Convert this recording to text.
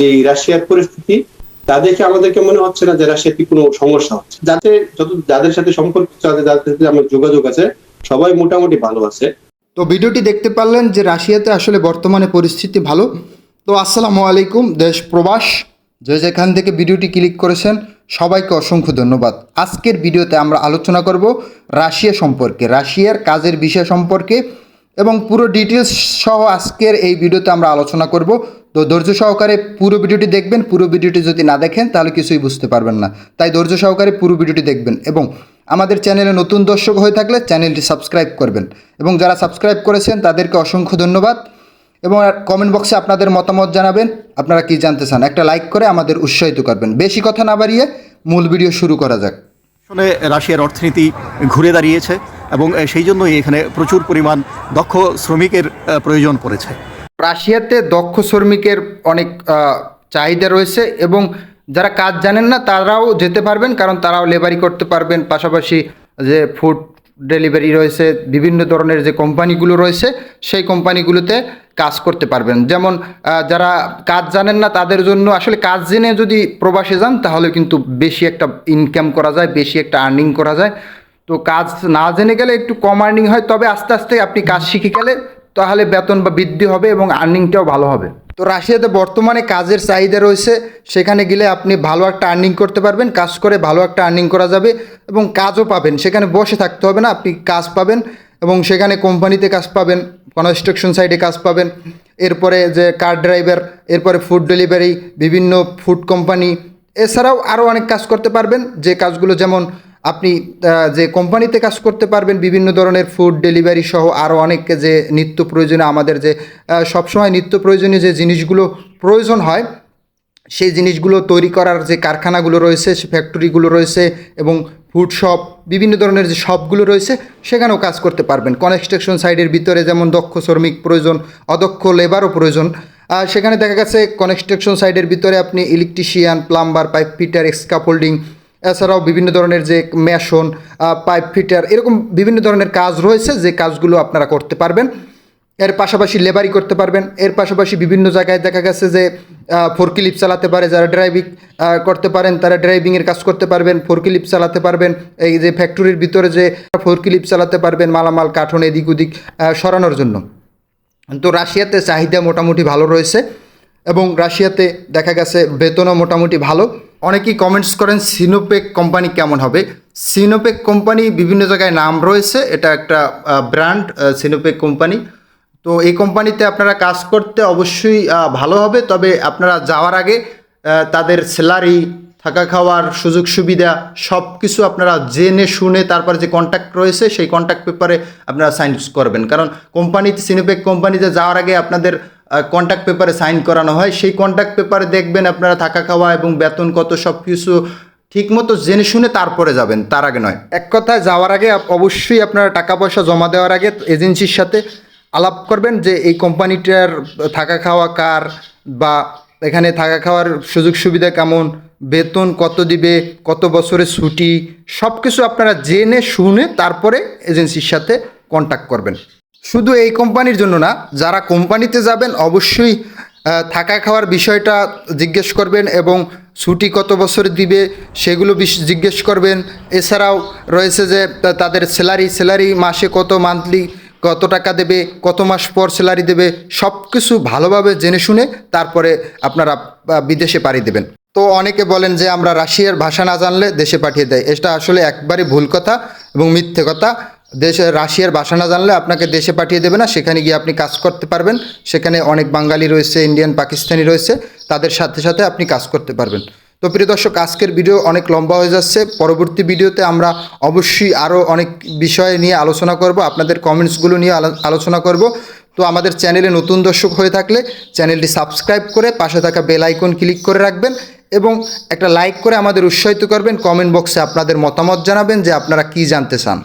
যে রাশিয়ার পরিস্থিতি, তা দেখে আমাদেরকে মনে হচ্ছে না যে রাশিয়াতে কোনো সমস্যা হচ্ছে। যাতে যত যাদের সাথে সম্পর্ক যাদের যাদের সাথে আমার যোগাযোগ আছে, সবাই মোটামুটি ভালো আছে। তো ভিডিওটি দেখতে পারলেন যে রাশিয়াতে আসলে বর্তমানে পরিস্থিতি ভালো। তো আসসালামু আলাইকুম, দেশ প্রবাস। যে যেখান থেকে ভিডিওটি ক্লিক করেছেন, সবাইকে অসংখ্য ধন্যবাদ। আজকের ভিডিওতে আমরা আলোচনা করব রাশিয়া সম্পর্কে, রাশিয়ার কাজের বিষয় সম্পর্কে। এবং পুরো ডিটেলস সহ আজকের এই ভিডিওতে আমরা আলোচনা করব তো ধৈর্য সহকারে পুরো ভিডিওটি দেখবেন, পুরো ভিডিওটি যদি না দেখেন, তাহলে কিছুই বুঝতে পারবেন না। তাই ধৈর্য সহকারে পুরো ভিডিওটি দেখবেন এবং আমাদের চ্যানেলে নতুন দর্শক হয়ে থাকলে চ্যানেলটি সাবস্ক্রাইব করবেন এবং যারা সাবস্ক্রাইব করেছেন, তাদেরকে অসংখ্য ধন্যবাদ এবং কমেন্ট বক্সে আপনাদের মতামত জানাবেন, আপনারা কি জানতে চান? একটা লাইক করে আমাদের উৎসাহিত করবেন। বেশি কথা না বাড়িয়ে মূল ভিডিও শুরু করা যাক। আসলে রাশিয়ার অর্থনীতি ঘুরে দাঁড়িয়েছে এবং সেই জন্যই এখানে প্রচুর পরিমাণ দক্ষ শ্রমিকের প্রয়োজন পড়েছে। রাশিয়াতে দক্ষ শ্রমিকের অনেক চাহিদা রয়েছে এবং যারা কাজ জানেন না তারাও যেতে পারবেন কারণ তারাও লেবারি করতে পারবেন। পাশাপাশি যে ফুড ডেলিভারি রয়েছে, বিভিন্ন ধরনের যে কোম্পানিগুলো রয়েছে, সেই কোম্পানিগুলোতে কাজ করতে পারবেন। যেমন যারা কাজ জানেন না তাদের জন্য আসলে কাজ জেনে যদি প্রবাসে যান তাহলে কিন্তু বেশি একটা ইনকাম করা যায়, বেশি একটা আর্নিং করা যায়। তো কাজ না জেনে গেলে একটু কম আর্নিং হয়, তবে আস্তে আস্তে আপনি কাজ শিখে গেলে তাহলে বেতন বা বৃদ্ধি হবে এবং আর্নিংটাও ভালো হবে। তো রাশিয়াতে বর্তমানে কাজের চাহিদা রয়েছে, সেখানে গেলে আপনি ভালো একটা আর্নিং করতে পারবেন, কাজ করে ভালো একটা আর্নিং করা যাবে এবং কাজও পাবেন। সেখানে বসে থাকতে হবে না, আপনি কাজ পাবেন এবং সেখানে কোম্পানিতে কাজ পাবেন কনস্ট্রাকশন সাইডে কাজ পাবেন। এরপরে যে কার ড্রাইভার এরপরে ফুড ডেলিভারি বিভিন্ন ফুড কোম্পানি এছাড়াও আরও অনেক কাজ করতে পারবেন। যে কাজগুলো যেমন আপনি যে কোম্পানিতে কাজ করতে পারবেন, বিভিন্ন ধরনের ফুড ডেলিভারি সহ আরও অনেক যে নিত্য প্রয়োজনীয়, আমাদের যে সবসময় নিত্য প্রয়োজনীয় যে জিনিসগুলো প্রয়োজন হয়, সেই জিনিসগুলো তৈরি করার যে কারখানাগুলো রয়েছে, সে ফ্যাক্টরিগুলো রয়েছে এবং ফুড শপ বিভিন্ন ধরনের যে শপগুলো রয়েছে, সেখানেও কাজ করতে পারবেন। কনস্ট্রাকশন সাইডের ভিতরে যেমন দক্ষ শ্রমিক প্রয়োজন, অদক্ষ লেবারও প্রয়োজন আর সেখানে দেখা গেছে কনস্ট্রাকশন সাইডের ভিতরে আপনি electrician plumber pipe fitter scaffolding এছাড়াও বিভিন্ন ধরনের যে মেশন পাইপ ফিটার, এরকম বিভিন্ন ধরনের কাজ রয়েছে যে কাজগুলো আপনারা করতে পারবেন। এর পাশাপাশি লেবারি করতে পারবেন। এর পাশাপাশি বিভিন্ন জায়গায় দেখা গেছে যে ফোরকিলিপ চালাতে পারে যারা ড্রাইভিং করতে পারেন, তারা ড্রাইভিংয়ের কাজ করতে পারবেন, ফোরকিলিপ চালাতে পারবেন। এই যে ফ্যাক্টরির ভিতরে যে ফোরকিলিপ চালাতে পারবেন মালামাল কাঠন এদিক ওদিক সরানোর জন্য। তো রাশিয়াতে চাহিদা মোটামুটি ভালো রয়েছে এবং রাশিয়াতে দেখা গেছে বেতনও মোটামুটি ভালো। অনেকেই কমেন্টস করেন সিনোপেক কোম্পানি কেমন হবে? সিনোপেক কোম্পানি বিভিন্ন জায়গায় নাম রয়েছে, এটা একটা ব্র্যান্ড সিনোপেক কোম্পানি তো এই কোম্পানিতে আপনারা কাজ করতে অবশ্যই ভালো হবে, তবে আপনারা যাওয়ার আগে তাদের স্যালারি থাকা খাওয়ার সুযোগ সুবিধা সব কিছু আপনারা জেনে শুনে তারপর যে কন্ট্যাক্ট রয়েছে, সেই কন্ট্যাক্ট পেপারে আপনারা সাইন করবেন। কারণ কোম্পানিতে সিনোপেক কোম্পানিতে যাওয়ার আগে আপনাদের কন্ট্যাক্ট পেপারে সাইন করানো হয়। সেই কন্ট্যাক্ট পেপারে দেখবেন আপনারা থাকা খাওয়া এবং বেতন কত সব কিছু ঠিকমতো জেনে শুনে তারপরে যাবেন, তার আগে নয়। এক কথায় যাওয়ার আগে অবশ্যই আপনারা টাকা পয়সা জমা দেওয়ার আগে এজেন্সির সাথে আলাপ করবেন যে এই কোম্পানিটার থাকা খাওয়া কার বা এখানে থাকা খাওয়ার সুযোগ সুবিধা কেমন, বেতন কত দিবে, কত বছরের ছুটি সব কিছু আপনারা জেনে শুনে তারপরে এজেন্সির সাথে কন্ট্যাক্ট করবেন। শুধু এই কোম্পানির জন্য না, যারা কোম্পানিতে যাবেন অবশ্যই থাকা খাওয়ার বিষয়টা জিজ্ঞেস করবেন এবং ছুটি কত বছর দিবে সেগুলো জিজ্ঞেস করবেন। এছাড়াও রয়েছে যে তাদের স্যালারি স্যালারি মাসে কত মান্থলি কত টাকা দেবে, কত মাস পর স্যালারি দেবে সব কিছু ভালোভাবে জেনে শুনে তারপরে আপনারা বিদেশে পাড়ি দেবেন। তো অনেকে বলেন যে, আমরা রাশিয়ার ভাষা না জানলে দেশে পাঠিয়ে দেয়। এটা আসলে একবারই ভুল কথা এবং মিথ্যে কথা। দেশে রাশিয়ার ভাষা না জানলে আপনাকে দেশে পাঠিয়ে দেবে না, সেখানে গিয়ে আপনি কাজ করতে পারবেন। সেখানে অনেক বাঙালি রয়েছে, ইন্ডিয়ান, পাকিস্তানি রয়েছে, তাদের সাথে সাথে আপনি কাজ করতে পারবেন। তো প্রিয় দর্শক, আজকের ভিডিও অনেক লম্বা হয়ে যাচ্ছে। পরবর্তী ভিডিওতে আমরা অবশ্যই আরও অনেক বিষয় নিয়ে আলোচনা করব। আপনাদের কমেন্টসগুলো নিয়ে আলো- আলোচনা করব। তো আমাদের চ্যানেলে নতুন দর্শক হয়ে থাকলে চ্যানেলটি সাবস্ক্রাইব করে পাশে থাকা বেল আইকন ক্লিক করে রাখবেন এবং একটা লাইক করে আমাদের উৎসাহিত করবেন। কমেন্ট বক্সে আপনাদের মতামত জানাবেন যে আপনারা কি জানতে চান।